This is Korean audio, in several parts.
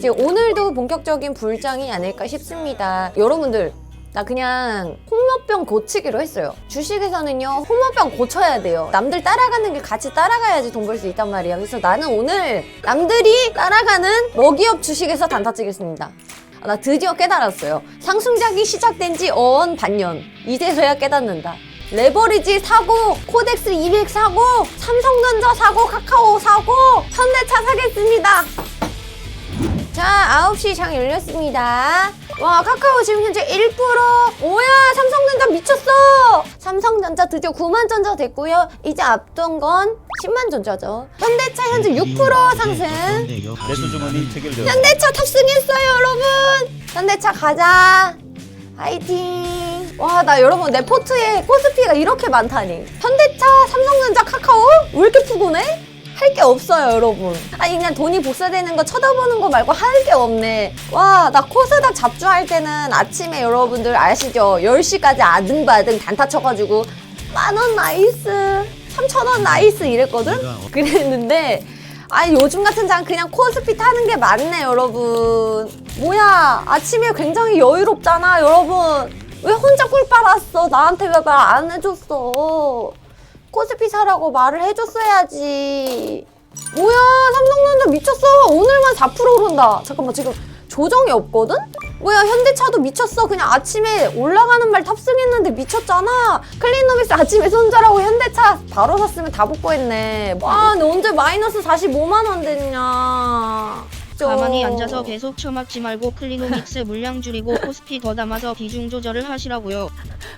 이제 오늘도 본격적인 불장이 아닐까 싶습니다. 여러분들 나 그냥 홍모병 고치기로 했어요. 주식에서는요, 홍모병 고쳐야 돼요. 남들 따라가는 길 같이 따라가야지 돈 벌 수 있단 말이야. 그래서 나는 오늘 남들이 따라가는 먹이업 주식에서 단타 치겠습니다. 아, 나 드디어 깨달았어요. 상승작이 시작된 지 어언 반년. 이제서야 깨닫는다. 레버리지 사고, 코덱스 200 사고, 삼성전자 사고, 카카오 사고, 현대차 사겠습니다. 자, 9시 장 열렸습니다. 와, 카카오 지금 현재 1%. 뭐야, 삼성전자 미쳤어. 삼성전자 드디어 9만 전자 됐고요. 이제 앞둔 건 10만 전자죠. 현대차 현재 6% 상승. 주문이. 현대차 탑승했어요, 여러분. 현대차 가자. 화이팅. 와, 나 여러분 내 포트에 코스피가 이렇게 많다니. 현대차, 삼성전자, 카카오? 왜 이렇게 푸근해? 할 게 없어요, 여러분. 아니, 그냥 돈이 복사되는 거 쳐다보는 거 말고 할 게 없네. 와, 나 코스닥 잡주할 때는 아침에 여러분들 아시죠? 10시까지 아등바등 단타 쳐가지고 만 원 나이스, 3천원 나이스 이랬거든? 그랬는데, 아니 요즘 같은 장 그냥 코스피 타는 게 맞네 여러분 뭐야 아침에 굉장히 여유롭잖아 여러분 왜 혼자 꿀 빨았어 나한테 왜 말 안 해줬어 코스피 사라고 말을 해줬어야지 뭐야 삼성전자 미쳤어 오늘만 4% 오른다 잠깐만 지금 조정이 없거든? 뭐야 현대차도 미쳤어 그냥 아침에 올라가는 말 탑승했는데 미쳤잖아 클린노비스 아침에 손절하고 현대차 바로 샀으면 다 복구했네 와 근데 언제 마이너스 45만 원 됐냐 진짜. 가만히 앉아서 계속 처맞지 말고 클리노믹스 물량 줄이고 코스피 더 담아서 비중 조절을 하시라고요.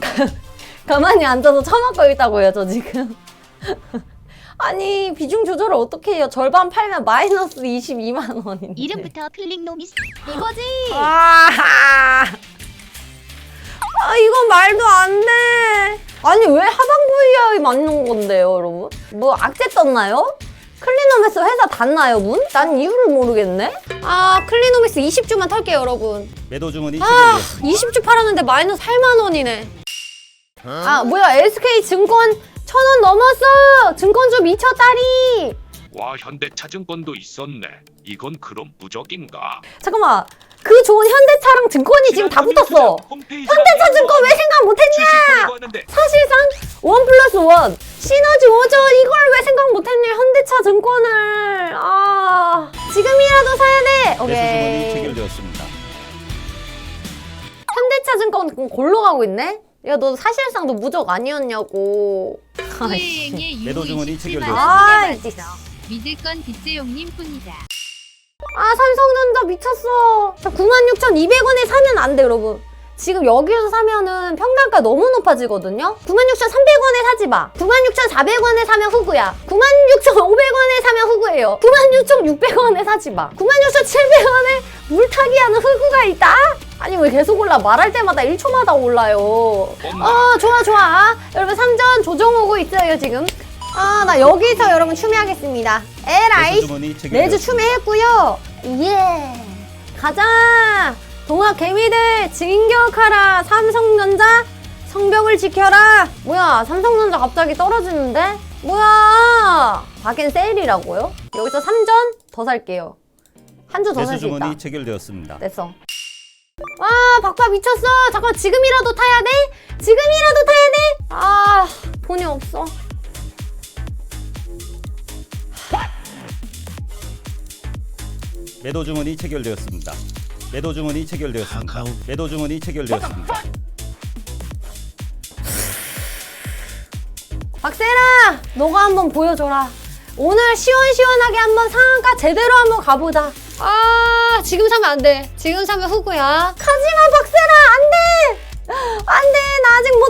가만히 앉아서 처먹고 있다고 요 저 지금 아니 비중 조절을 어떻게 해요 절반 팔면 마이너스 22만 원인데 이름부터 클릭노미스 이거지. 아, 아 이건 말도 안 돼. 아니 왜 하방 VI 맞는 건데요, 여러분? 뭐 악재 떴나요? 클리노미스 회사 닫나요, 문? 난 이유를 모르겠네. 아 클리노미스 20주만 털게요, 여러분. 매도 주문이 아 체결되었습니다. 20주 팔았는데 마이너스 8만 원이네. 아 뭐야 SK 증권 천 원 넘었어. 증권주 미쳤다리. 와 현대차증권도 있었네. 이건 그럼 무적인가? 잠깐만. 그 좋은 현대차랑 증권이 지금 다 붙었어. 현대차 증권 왜 생각 못했냐? 했냐? 사실상 원 플러스 원 시너지 오죠 이걸 왜 생각 못했냐 현대차 증권을 아 지금이라도 사야 돼 오케이 체결되었습니다. 현대차 증권 골로 가고 있네 야 너 사실상 너 무적 아니었냐고 아이씨 수혜행의 매도 유무 주문이 27만 체결되었습니다. 아, 이제. 맞어 믿을 건 빗재용님 뿐이다 아 삼성전자 미쳤어 96,200원에 사면 안 돼 여러분 지금 여기서 사면은 평단가 너무 높아지거든요? 96,300원에 사지 마. 96,400원에 사면 후구야. 96,500원에 사면 후구예요. 96,600원에 사지 마. 96,700원에 물타기 하는 후구가 있다? 아니 왜 계속 올라? 말할 때마다 1초마다 올라요. 어 좋아 좋아. 여러분 3전 조정 오고 있어요 지금. 아 나 여기서 여러분 추매하겠습니다. 에라이 매주. 추매했고요. 예. 가자. 동학 개미들 진격하라. 삼성전자 성벽을 지켜라. 뭐야? 삼성전자 갑자기 떨어지는데? 뭐야? 박엔 세일이라고요? 여기서 3전 더 살게요. 한 주 더 살 수 있다. 주문이 체결되었습니다. 됐어. 와, 박박 미쳤어. 잠깐 지금이라도 타야 돼? 지금이라도 타야 돼? 아, 돈이 없어. 매도 주문이 체결되었습니다. 매도 주문이 체결되었습니다. 매도 주문이 체결되었습니다. 박세라, 너가 한번 보여줘라. 오늘 시원시원하게 한번 상한가 제대로 한번 가보자. 아, 지금 사면 안 돼. 지금 사면 후구야. 가지마, 박세라, 안 돼! 안 돼, 나 아직 못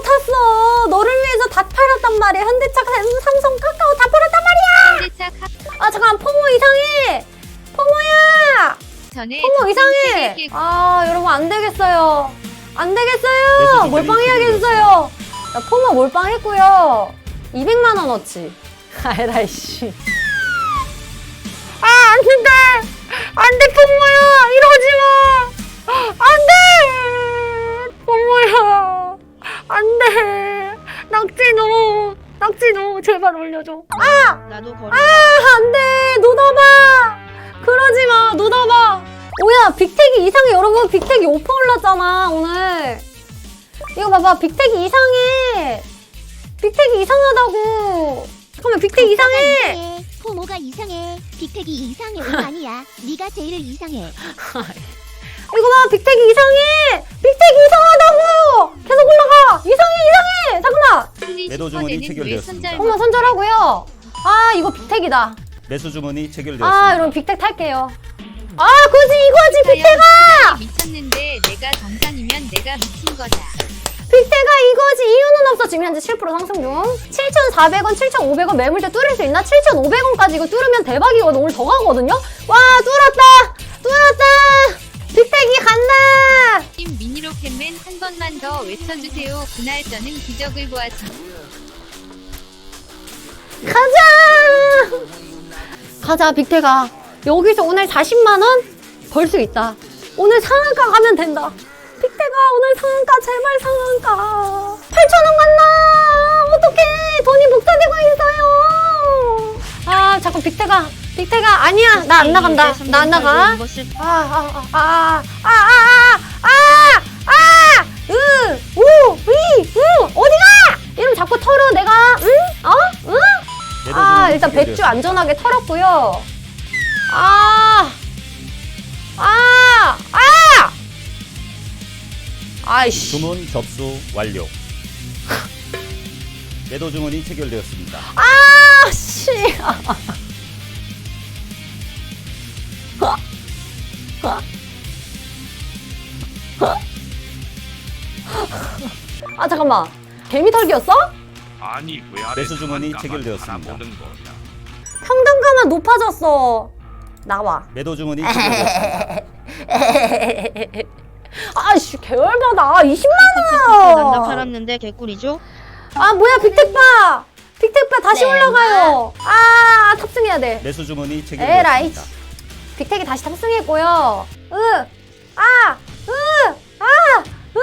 전에 포모 이상해! 아, 여러분, 안 되겠어요. 안 되겠어요! 몰빵해야겠어요! 자, 포모 몰빵했고요. 200만 원어치. 아이라, 씨. 아, 안 된다! 안 돼, 포모야! 이러지 마! 안 돼! 포모야! 안 돼! 낙지노! 낙지노! 제발 올려줘. 아! 나도 아, 안 돼! 놓아봐! 그러지 빅텍이 이상해. 여러분 빅텍이 5% 올랐잖아 오늘. 이거 봐봐 빅텍이 이상해. 빅텍이 이상하다고. 잠깐만 빅텍 이상해. 포모가 이상해. 빅텍이 이상해. 왜 아니야. 네가 제일 이상해. 이거 봐 빅텍이 이상해. 빅텍이 이상하다고. 계속 올라가. 이상해 이상해. 잠깐만. 매도 주문이 체결되었습니다. 엄마 손절하고요. 아 이거 빅텍이다. 매수 주문이 아 체결되었습니다. 여러분 빅텍 탈게요 아 그지 이거지 빅텍아 미쳤는데 내가 정상이면 내가 미친 거다. 빅테가 이거지. 이유는 없어. 지금 현재 7% 상승 중. 7,400원 7,500원 매물대 뚫을 수 있나? 7,500원까지 이거 뚫으면 대박이거든. 오늘 더 가거든요? 와 뚫었다! 뚫었다! 빅텍이 간다! 팀 미니로켓맨 한 번만 더 외쳐주세요. 그날 저는 기적을 보았습니다. 가자! 가자 빅테가 여기서 오늘 40만 원 벌 수 있다. 오늘 상한가 가면 된다. 빅테가 오늘 상한가 제발 상한가. 8천 원 갔나? 어떡해. 돈이 목도되고 있어요. 아 잠깐 빅테가 빅테가. 아니야 나 안 나간다. 나 안 나가. 이것을 아, 아아아아아아아으우위 어디가? 이러면 자꾸 털어 내가. 응? 어? 응? 매도 아 주문이 일단 배추. 안전하게 털었고요 아 아! 아! 아이씨 주문 접수 완료. 매도 주문이 체결되었습니다. 아, 씨. 아, 잠깐만. 개미 털기였어? 아니 왜 아래 매수 주문이 체결되었습니다. 평단가만 높아졌어. 나와. 매도 주문이. 아씨, 개열받아. 20만 난다 원. 팔았는데 개꿀이죠? 아, 뭐야, 빅텍바. 빅텍바 다시 올라가요. 아, 탑승해야 돼. 매수 주문이 에라이. 체결되었습니다. 빅텍이 다시 탑승했고요. 으, 아, 으, 아, 으.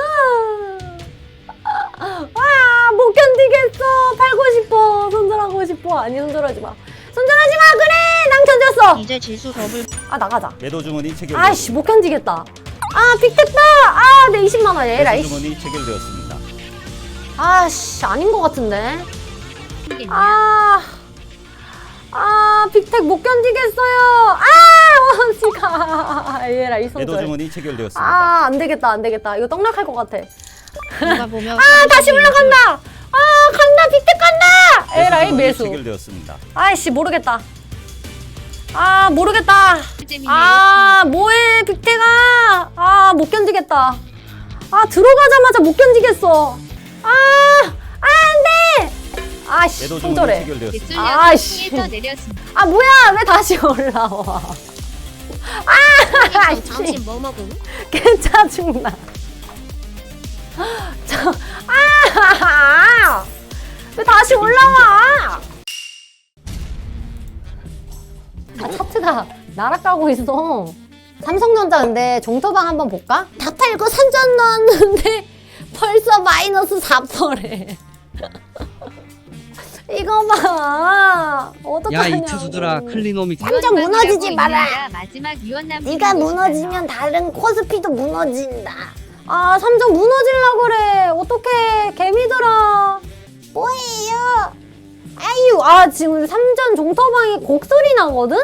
아, 못 견디겠어. 팔고 싶어. 손절하고 싶어. 아니, 손절하지 마. 손절하지 마. 그래. 낭 견뎠어. 이제 지수 더블 아, 나가자. 매도 주문이 체결되었습니다. 아이씨, 못 견디겠다. 아, 빅텍다. 아, 내 20만 원. 에라이. 매수 주문이 체결되었습니다. 아씨, 아닌 것 같은데. 아, 아, 빅텍 못 견디겠어요. 아, 원지가. 에라이, 매도 손절. 주문이 체결되었습니다. 아, 안 되겠다, 안 되겠다. 이거 떡락할 것 같아. 누가 보면 아, 다시 올라간다! 아, 간다! 빅텍 간다! 에라이, 주문이 매수. 체결되었습니다. 아이씨, 모르겠다. 아, 모르겠다. 아, 뭐해, 빅텍아. 아, 못 견디겠다. 아, 들어가자마자 못 견디겠어. 아, 아, 안 돼! 아씨, 매도 손절해. 아이씨. 내렸습니다. 아, 뭐야, 왜 다시 올라와. 아, 씨. 뭐 먹음? 개 짜증나. 저, 아! 왜 다시 올라와? 아, 차트가 날아가고 있어. 삼성전자 근데 종토방 한번 볼까? 다 팔고 산전 넣었는데 벌써 마이너스 4%래. 이거 봐. 어떡하냐. 야이 투수들아 클리노믹스 삼정 무너지지 마라. 마지막 유언남. 네가 무너지면 다른 코스피도 무너진다. 아, 삼정 무너질라 그래. 어떡해. 개미들아. 뭐예요? 아유, 아, 지금 삼전 종터방이 곡소리 나거든?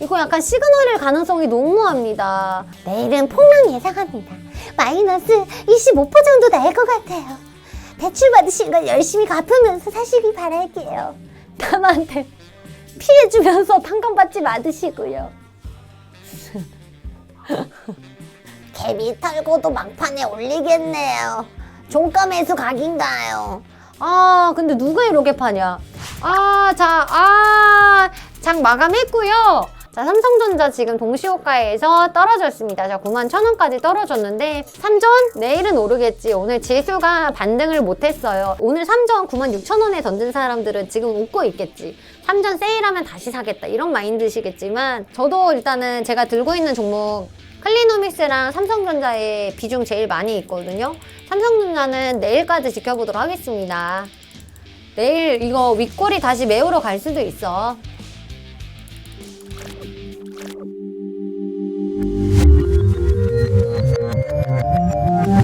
이거 약간 시그널일 가능성이 농무합니다. 내일은 폭락 예상합니다. 마이너스 25% 정도 날 것 같아요. 대출 받으신 걸 열심히 갚으면서 사시길 바랄게요. 남한테 피해주면서 판관받지 마시고요. 개미 털고도 막판에 올리겠네요. 종가 매수 각인가요? 아, 근데 누가 이렇게 파냐? 아, 자, 아, 장 마감했고요. 자, 삼성전자 지금 동시호가에서 떨어졌습니다. 자, 9만 1,000원까지 떨어졌는데, 삼전 내일은 오르겠지. 오늘 지수가 반등을 못했어요. 오늘 삼전 9만 6,000원에 던진 사람들은 지금 웃고 있겠지. 삼전 세일하면 다시 사겠다. 이런 마인드시겠지만, 저도 일단은 제가 들고 있는 종목 클리노믹스랑 삼성전자의 비중 제일 많이 있거든요. 삼성전자는 내일까지 지켜보도록 하겠습니다. 내일 이거 윗골이 다시 메우러 갈 수도 있어.